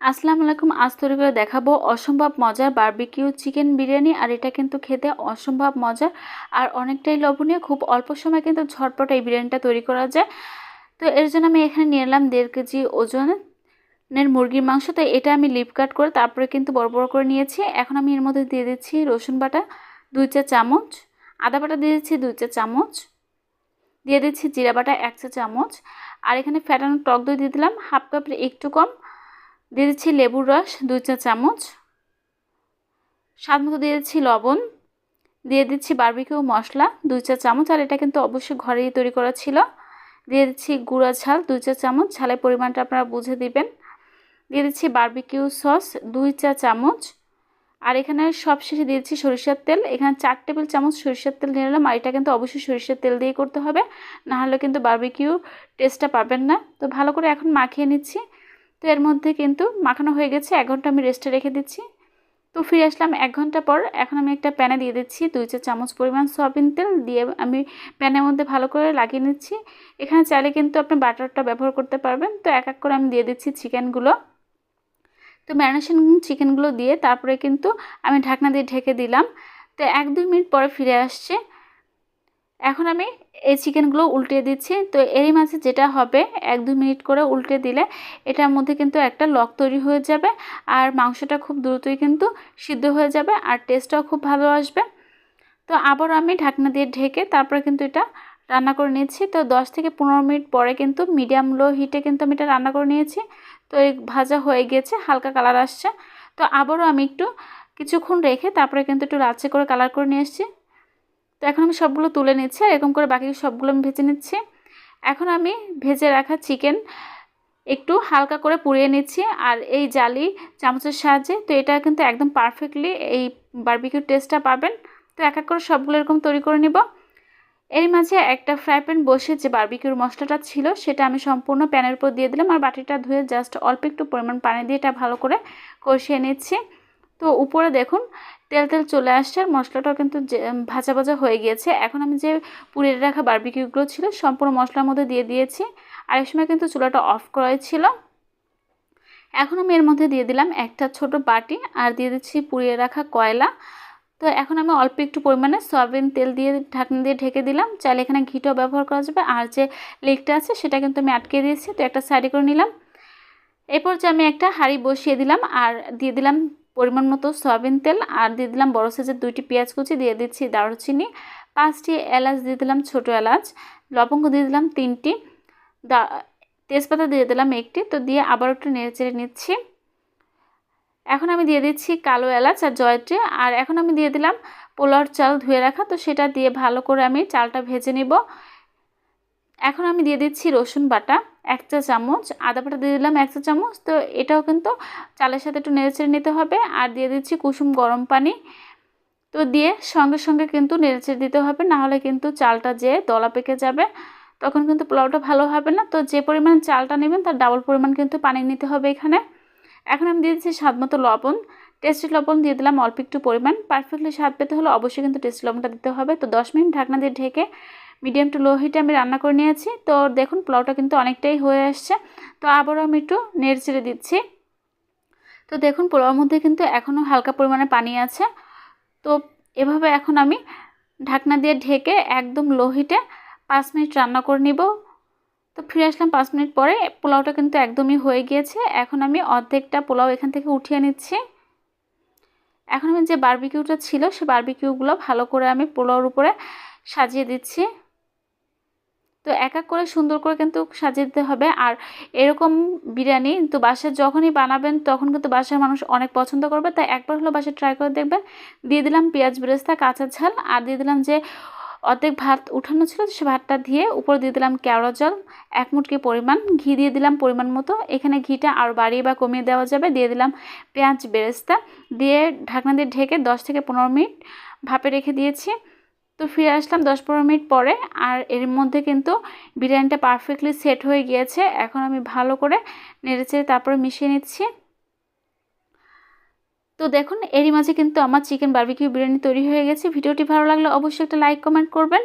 আসসালামু আলাইকুম, আজ তৈরি করে দেখাবো অসম্ভব মজার বারবিকিউ চিকেন বিরিয়ানি, আর এটা কিন্তু খেতে অসম্ভব মজার, আর অনেকটাই লবণীয় খুব অল্প সময় কিন্তু ঝটপট এই বিরিয়ানিটা তৈরি করা যায়। তো এর জন্য আমি এখানে নিয়ে এলাম দেড় কেজি ওজনের মুরগির মাংস, তো এটা আমি লিপ কাট করে তারপরে কিন্তু বড় বড় করে নিয়েছি। এখন আমি এর মধ্যে দিয়ে দিচ্ছি রসুন বাটা দুই চা চামচ, আদা বাটা দিয়ে দিচ্ছি দুই চা চামচ, দিয়ে দিচ্ছি জিরা বাটা এক চা চামচ, আর এখানে ফ্যাটানো টক দই দিয়ে দিলাম, হাফ কাপের একটু কম দিয়ে দিচ্ছি লেবুর রস, দুই চা চামচ। স্বাদ মতো দিয়ে দিচ্ছি লবণ। দিয়ে দিচ্ছি বারবিকিউ মশলা, দুই চা চামচ। আর এটা কিন্তু অবশ্যই ঘরেই তৈরি করা ছিল। দিয়ে দিচ্ছি গুঁড়া ঝাল, দুই চা চামচ। ঝালের পরিমাণটা আপনারা বুঝে দিবেন। দিয়ে দিচ্ছি বারবিকিউ সস দুই চা চামচ। আর এখানে সব শেষে দিয়েছি সরিষার তেল। এখানে চার টেবিল চামচ সরিষার তেল নিয়ে নিলাম। আর এটা কিন্তু অবশ্যই সরিষার তেল দিয়ে করতে হবে। নাহলে কিন্তু বার্বিকিউ টেস্টটা পাবেন না। তো ভালো করে এখন মাখিয়ে নিচ্ছি। তো এর মধ্যে কিন্তু মাখানো হয়ে গেছে। এক ঘণ্টা আমি রেস্টে রেখে দিচ্ছি। তো ফিরে আসলাম এক ঘণ্টা পর। এখন আমি একটা প্যানে দিয়ে দিচ্ছি দুই চা চামচ পরিমাণ সয়াবিন তেল দিয়ে আমি প্যানের মধ্যে ভালো করে লাগিয়ে নিচ্ছি। এখানে চাইলে কিন্তু আপনি বাটারটা ব্যবহার করতে পারবেন। তো এক এক করে আমি দিয়ে দিচ্ছি চিকেনগুলো। তো ম্যারিনেশন চিকেনগুলো দিয়ে তারপরে কিন্তু আমি ঢাকনা দিয়ে ঢেকে দিলাম। তো এক দুই মিনিট পরে ফিরে আসছে। এখন আমি এই চিকেনগুলো উল্টে দিচ্ছি। তো এরই মাঝে যেটা হবে, এক দু মিনিট করে উল্টে দিলে এটার মধ্যে কিন্তু একটা লক তৈরি হয়ে যাবে আর মাংসটা খুব দ্রুতই কিন্তু সিদ্ধ হয়ে যাবে আর টেস্টটাও খুব ভালো আসবে। তো আবার আমি ঢাকনা দিয়ে ঢেকে তারপরে কিন্তু এটা রান্না করে নিয়েছি তো দশ থেকে পনেরো মিনিট পরে কিন্তু মিডিয়াম লো হিটে কিন্তু আমি এটা রান্না করে নিয়েছি। তো এই ভাজা হয়ে গেছে, হালকা কালার আসছে। তো আবারও আমি একটু কিছুক্ষণ রেখে তারপরে কিন্তু একটু লাচে করে কালার করে নিয়ে এসেছি। এখন আমি সবগুলো তুলে নিচ্ছি আর এরকম করে বাকি সবগুলো আমি ভেজে নিচ্ছি। এখন আমি ভেজে রাখা চিকেন একটু হালকা করে পুড়িয়ে নিচ্ছি আর এই জালি চামচের সাহায্যে। তো এটা কিন্তু একদম পারফেক্টলি এই বারবিকিউ টেস্টটা পাবেন। তো এক এক করে সবগুলো এরকম তৈরি করে নিব। এর মাঝে একটা ফ্রাই প্যান বসে যে বারবিকিউর মশলাটা ছিল সেটা আমি সম্পূর্ণ প্যানের উপর দিয়ে দিলাম আর বাটিটা ধুয়ে জাস্ট অল্প একটু পরিমাণ পানি দিয়ে এটা ভালো করে কষিয়ে নিচ্ছি। তো উপরে দেখুন, তেল তেল চলে আসছে আর মশলাটাও কিন্তু ভাজা ভাজা হয়ে গিয়েছে। এখন আমি যে পুড়িয়ে রাখা বারবিকিউগুলো ছিল, সম্পূর্ণ মশলার মধ্যে দিয়ে দিয়েছি। আর এই সময় কিন্তু চুলাটা অফ করাই ছিল। এখন আমি এর মধ্যে দিয়ে দিলাম একটা ছোট বাটি আর দিয়ে দিচ্ছি পুড়িয়ে রাখা কয়লা। তো এখন আমি অল্প একটু পরিমাণে সয়াবিন তেল দিয়ে ঢাকনা দিয়ে ঢেকে দিলাম। চাইলে এখানে ঘিটাও ব্যবহার করা যাবে। আর যে লেগটা আছে, সেটা কিন্তু আমি আটকে দিয়েছি। তো একটা সাইডে করে নিলাম। এরপর যে আমি একটা হাঁড়ি বসিয়ে দিলাম আর দিয়ে দিলাম পরিমাণ মতো সয়াবিন তেল আর দিয়ে দিলাম বড়ো সাইজের দুইটি পেঁয়াজ কুচি, দিয়ে দিচ্ছি দারুচিনি, পাঁচটি এলাচ, দিয়ে দিলাম ছোটো এলাচ, লবঙ্গ দিয়ে দিলাম তিনটি, দা, তেজপাতা দিয়ে দিলাম একটি, তো দিয়ে আবার একটু নেড়ে চেড়ে নিচ্ছি। এখন আমি দিয়ে দিচ্ছি কালো এলাচ আর জয়ত্রী, আর এখন আমি দিয়ে দিলাম পোলার চাল ধুয়ে রাখা, তো সেটা দিয়ে ভালো করে আমি চালটা ভেজে নিব। এখন আমি দিয়ে দিচ্ছি রসুন বাটা। এক চা চামচ, আদা বাটা দিয়ে দিলাম এক চা চামচ। তো এটাও কিন্তু চালের সাথে একটু নেড়েচেড়ে নিতে হবে। আর দিয়ে দিচ্ছি কুসুম গরম পানি। তো দিয়ে সঙ্গে সঙ্গে কিন্তু নেড়েচেড়ে দিতে হবে নাহলে কিন্তু চালটা যে দলা পেকে যাবে, তখন কিন্তু পোলাওটা ভালো হবে না। তো যে পরিমাণ চালটা নেবেন, তার ডাবল পরিমাণ কিন্তু পানি নিতে হবে এখানে। এখন আমি দিয়ে দিচ্ছি স্বাদ মতো লবণ। টেস্টি লবণ দিয়ে দিলাম অল্প একটু পরিমাণ। পারফেক্টলি স্বাদ পেতে হলে অবশ্যই কিন্তু টেস্টি লবণটা দিতে হবে। তো দশ মিনিট ঢাকনা দিয়ে ঢেকে মিডিয়াম টু লো হিটে আমি রান্না করে নিয়েছি। তো দেখুন, পোলাওটা কিন্তু অনেকটাই হয়ে আসছে। তো আবারও আমি একটু নেড়ে চেড়ে দিচ্ছি। তো দেখুন, পোলাওর মধ্যে কিন্তু এখনও হালকা পরিমাণে পানি আছে। তো এভাবে এখন আমি ঢাকনা দিয়ে ঢেকে একদম লো হিটে পাঁচ মিনিট রান্না করে নিব। তো ফিরে আসলাম পাঁচ মিনিট পরে। পোলাওটা কিন্তু একদমই হয়ে গিয়েছে। এখন আমি অর্ধেকটা পোলাও এখান থেকে উঠিয়ে নিচ্ছি। এখন আমি যে বারবিকিউটা ছিল, সে বারবিকিউগুলো ভালো করে আমি পোলাওর উপরে সাজিয়ে দিচ্ছি। তো এক এক করে সুন্দর করে কিন্তু সাজিয়ে দিতে হবে। আর এরকম বিরিয়ানি তো বাসায় যখনই বানাবেন তখন কিন্তু বাসার মানুষ অনেক পছন্দ করবে। তাই একবার হলো বাসায় ট্রাই করে দেখবেন। দিয়ে দিলাম পেঁয়াজ, বেরেস্তা, কাঁচা ঝাল। আর দিয়ে দিলাম যে অর্ধেক ভাত উঠানো ছিল সে ভাতটা দিয়ে উপর দিয়ে দিলাম কেওড়া জল, এক মুটকি পরিমাণ। ঘি দিয়ে দিলাম পরিমাণ মতো। এখানে ঘিটা আর বাড়িয়ে বা কমিয়ে দেওয়া যাবে। দিয়ে দিলাম পেঁয়াজ, বেরেস্তা। দিয়ে ঢাকনা দিয়ে ঢেকে দশ থেকে পনেরো মিনিট ভাপে রেখে দিয়েছি। তো ফিরে আসলাম দশ পনেরো মিনিট পরে, আর এর মধ্যে কিন্তু বিরিয়ানিটা পারফেক্টলি সেট হয়ে গিয়েছে। এখন আমি ভালো করে নেড়েচেড়ে তারপরে মিশিয়ে নিচ্ছি। তো দেখুন, এরই মাঝে কিন্তু আমার চিকেন বার্বিকিউ বিরিয়ানি তৈরি হয়ে গেছে। ভিডিওটি ভালো লাগলে অবশ্যই একটা লাইক কমেন্ট করবেন।